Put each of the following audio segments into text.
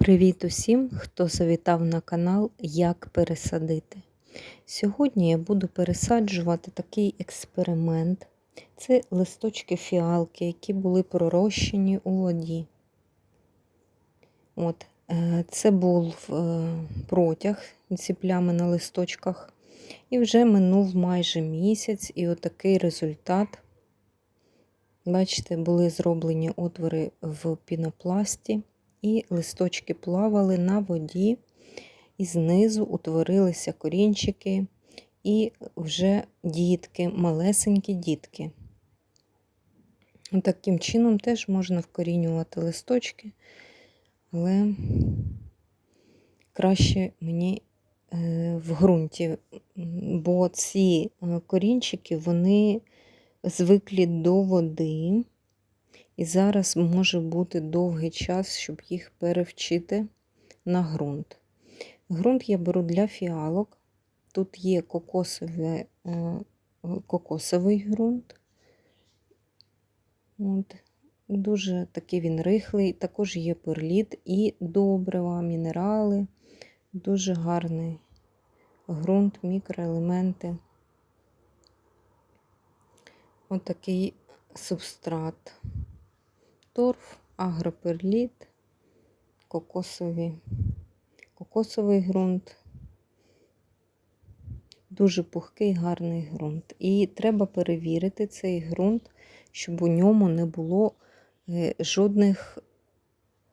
Привіт усім, хто завітав на канал Як пересадити. Сьогодні я буду пересаджувати такий експеримент. Це листочки фіалки, які були пророщені у воді. От, е, Це був е, протяг ці плями на листочках. І вже минув майже місяць, і отакий результат. Бачите, були зроблені отвори в пінопласті і листочки плавали на воді, і знизу утворилися корінчики, і вже дітки, малесенькі дітки. Таким чином теж можна вкорінювати листочки, але краще мені е, в ґрунті, бо ці е, корінчики, вони звиклі до води. І зараз може бути довгий час, щоб їх перевчити на ґрунт. Ґрунт я беру для фіалок. Тут є кокосовий, е, кокосовий ґрунт. От. Дуже такий він рихлий, також є перліт і добрива, мінерали. Дуже гарний ґрунт, мікроелементи. Отакий субстрат торф, агроперліт, кокосові, кокосовий ґрунт. Дуже пухкий, гарний ґрунт. І треба перевірити цей ґрунт, щоб у ньому не було е, жодних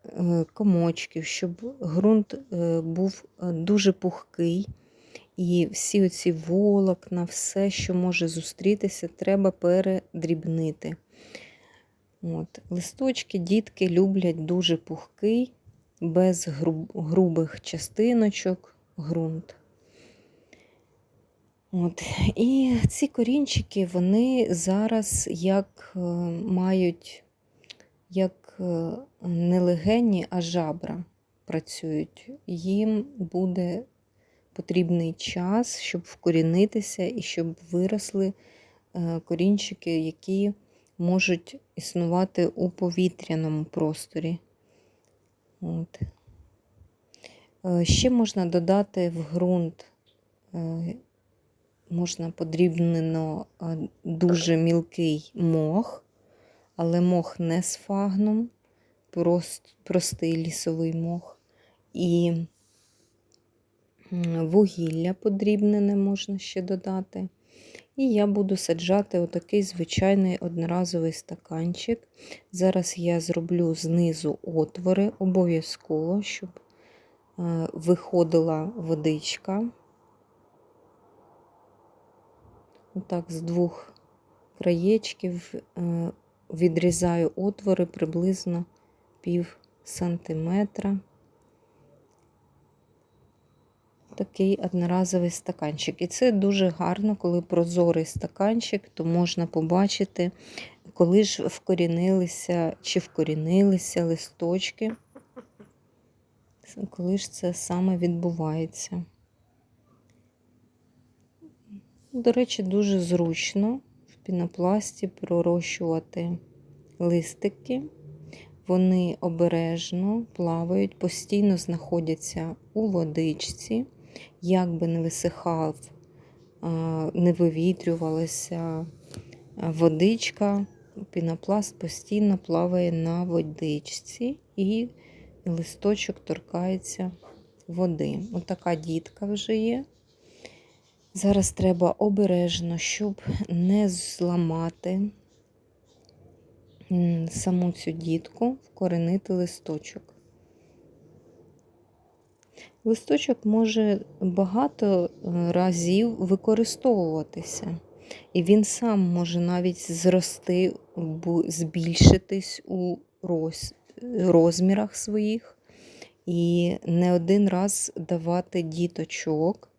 е, комочків, щоб ґрунт е, був дуже пухкий. І всі оці волокна, все, що може зустрітися, треба передрібнити. От. Листочки дітки люблять дуже пухкий, без груб, грубих частиночок, ґрунт. От. І ці корінчики, вони зараз як е, мають як е, не легені, а жабра працюють. Їм буде потрібний час, щоб вкорінитися і щоб виросли е, корінчики, які можуть існувати у повітряному просторі. От. Е, ще можна додати в ґрунт, е, можна подрібнено е, дуже мілкий мох, але мох не з фагном, прост, простий лісовий мох. І вугілля подрібнене можна ще додати. І я буду саджати отакий звичайний одноразовий стаканчик. Зараз я зроблю знизу отвори, обов'язково, щоб е, виходила водичка. Отак, з двох краєчків е, відрізаю отвори приблизно пів сантиметра такий одноразовий стаканчик. І це дуже гарно, коли прозорий стаканчик, то можна побачити, коли ж вкорінилися чи вкорінилися листочки, коли ж це саме відбувається. До речі, дуже зручно в пінопласті пророщувати листики. Вони обережно плавають, постійно знаходяться у водичці як би не висихав, не вивітрювалася водичка, пінопласт постійно плаває на водичці і листочок торкається води. Отака дітка вже є. Зараз треба обережно, щоб не зламати саму цю дітку, вкоренити листочок. Листочок може багато е, разів використовуватися, і він сам може навіть зрости, збільшитись у розмірах своїх і не один раз давати діточок.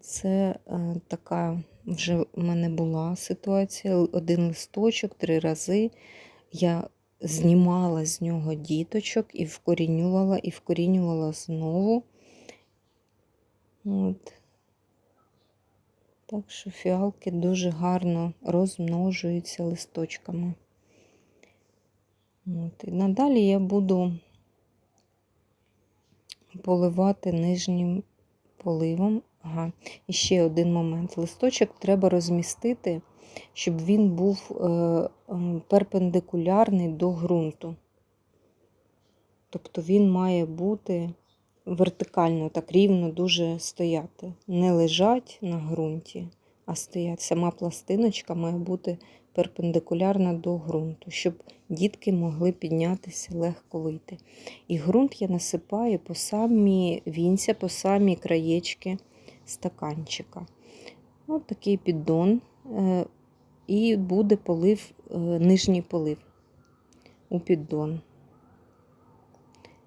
Це е, така вже в мене була ситуація. Один листочок три рази я знімала з нього діточок і вкорінювала, і вкорінювала знову. От. Так що фіалки дуже гарно розмножуються листочками. От. І надалі я буду поливати нижнім поливом. Ага. І ще один момент. Листочок треба розмістити, щоб він був е, перпендикулярний до ґрунту. Тобто він має бути вертикально, так рівно дуже стояти. Не лежать на ґрунті, а стоять. Сама пластиночка має бути перпендикулярна до ґрунту, щоб дітки могли піднятися, легко вийти. І ґрунт я насипаю по самі вінця, по самі краєчки стаканчика. Ось такий піддон. е, І буде полив, е, нижній полив у піддон.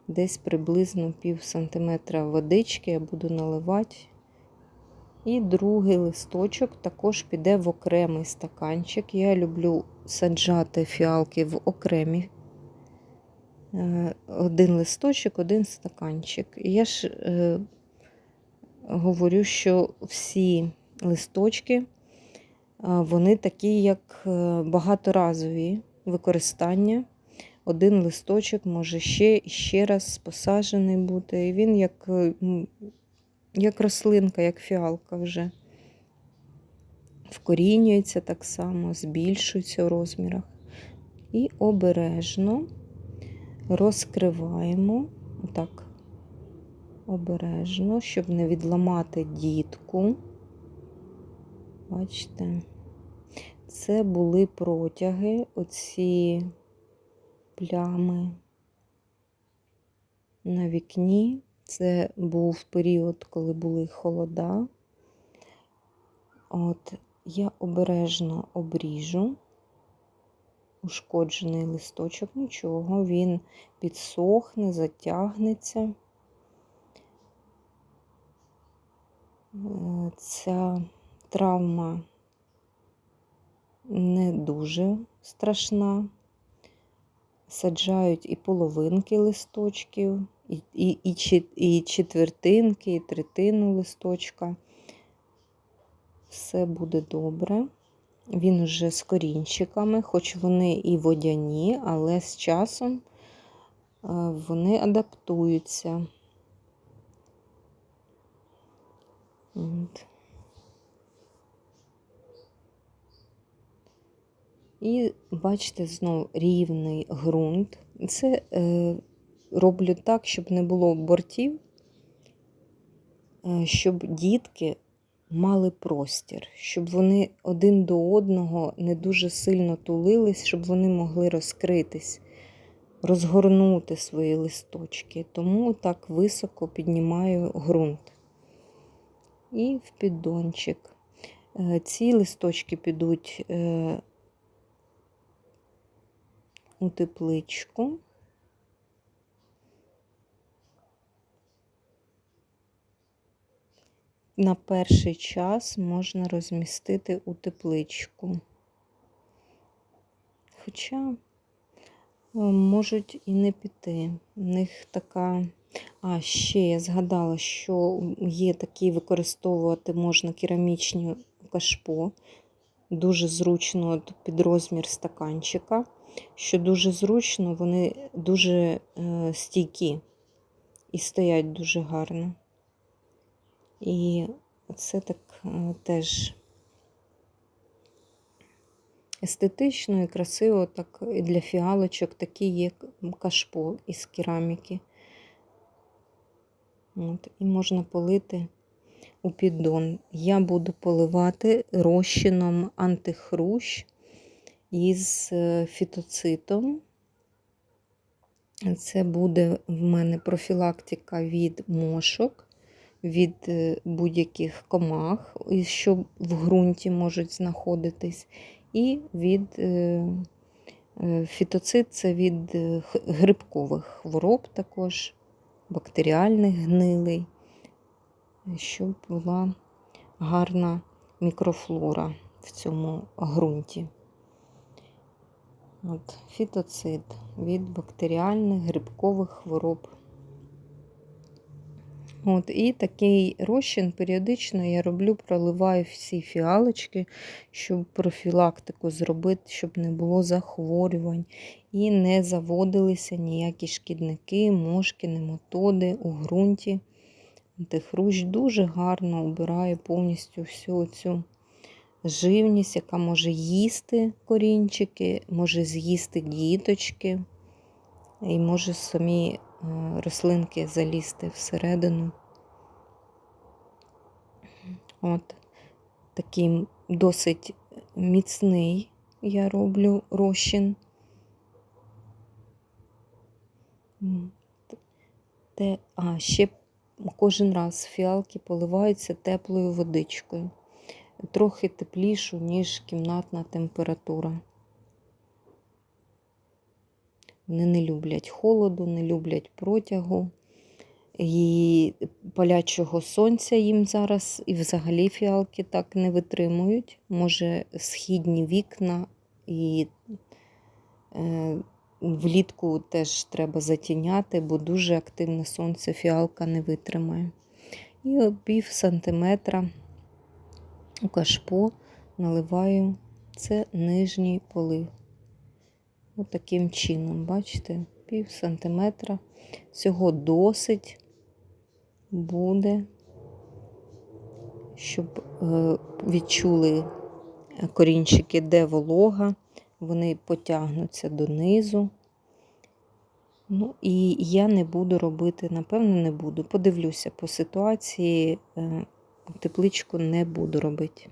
Десь приблизно пів сантиметра водички я буду наливати. І другий листочок також піде в окремий стаканчик. Я люблю саджати фіалки в окремі. Е, Один листочок, один стаканчик. Я ж е, говорю, що всі листочки, е, вони такі, як е, багаторазові використання. Один листочок може ще ще раз посаджений бути. І він як, е, як рослинка, як фіалка вже. Вкорінюється так само, збільшується у розмірах. І обережно розкриваємо, отак, обережно, щоб не відламати дітку. Бачите, це були протяги, оці плями на вікні. Це був період, коли були холода. От я обережно обріжу ушкоджений листочок, нічого, він підсохне, затягнеться. Ця травма не дуже страшна. Саджають і половинки листочків, і, і, і, і четвертинки, і третину листочка. Все буде добре. Він уже з корінчиками, хоч вони і водяні, але з часом е, вони адаптуються. От. І бачите, знову рівний ґрунт. Це е, роблю так, щоб не було бортів, е, щоб дітки мали простір, щоб вони один до одного не дуже сильно тулились, щоб вони могли розкритись, розгорнути свої листочки. Тому так високо піднімаю ґрунт. І в піддончик. Е, Ці листочки підуть е, у тепличку. На перший час можна розмістити у тепличку. Хоча е, можуть і не піти. В них така. А, ще я згадала, що є такі використовувати можна керамічні кашпо. Дуже зручно під розмір стаканчика. Що дуже зручно, вони дуже е, стійкі і стоять дуже гарно. І це так е, теж естетично і красиво, так і для фіалочок такі є кашпо із кераміки. От, і можна полити у піддон. Я буду поливати розчином антихрущ із е, фітоцитом. Це буде в мене профілактика від мошок, від е, будь-яких комах, що в ґрунті можуть знаходитись, і від е, фітоцит це від грибкових хвороб також, бактеріальних гнилий, щоб була гарна мікрофлора в цьому ґрунті. От, фітоцид від бактеріальних грибкових хвороб. От, і такий розчин періодично я роблю, проливаю всі фіалочки, щоб профілактику зробити, щоб не було захворювань і не заводилися ніякі шкідники, мошки, нематоди у ґрунті. Антихрущ дуже гарно убирає повністю всю цю живність, яка може їсти корінчики, може з'їсти діточки, і може самі е, рослинки залізти всередину. От такий досить міцний я роблю розчин. Те, а, ще кожен раз фіалки поливаються теплою водичкою. Трохи теплішу, ніж кімнатна температура. Вони не люблять холоду, не люблять протягу. І палячого сонця їм зараз і взагалі фіалки так не витримують. Може, східні вікна і е, влітку теж треба затіняти, бо дуже активне сонце фіалка не витримає. І пів сантиметра у кашпо наливаю це нижній полив. Отаким чином, бачите, пів сантиметра. Цього досить буде, щоб е, відчули корінчики, де волога, вони потягнуться донизу. Ну, і я не буду робити, напевно, не буду. Подивлюся по ситуації, е, тепличку не буду робити.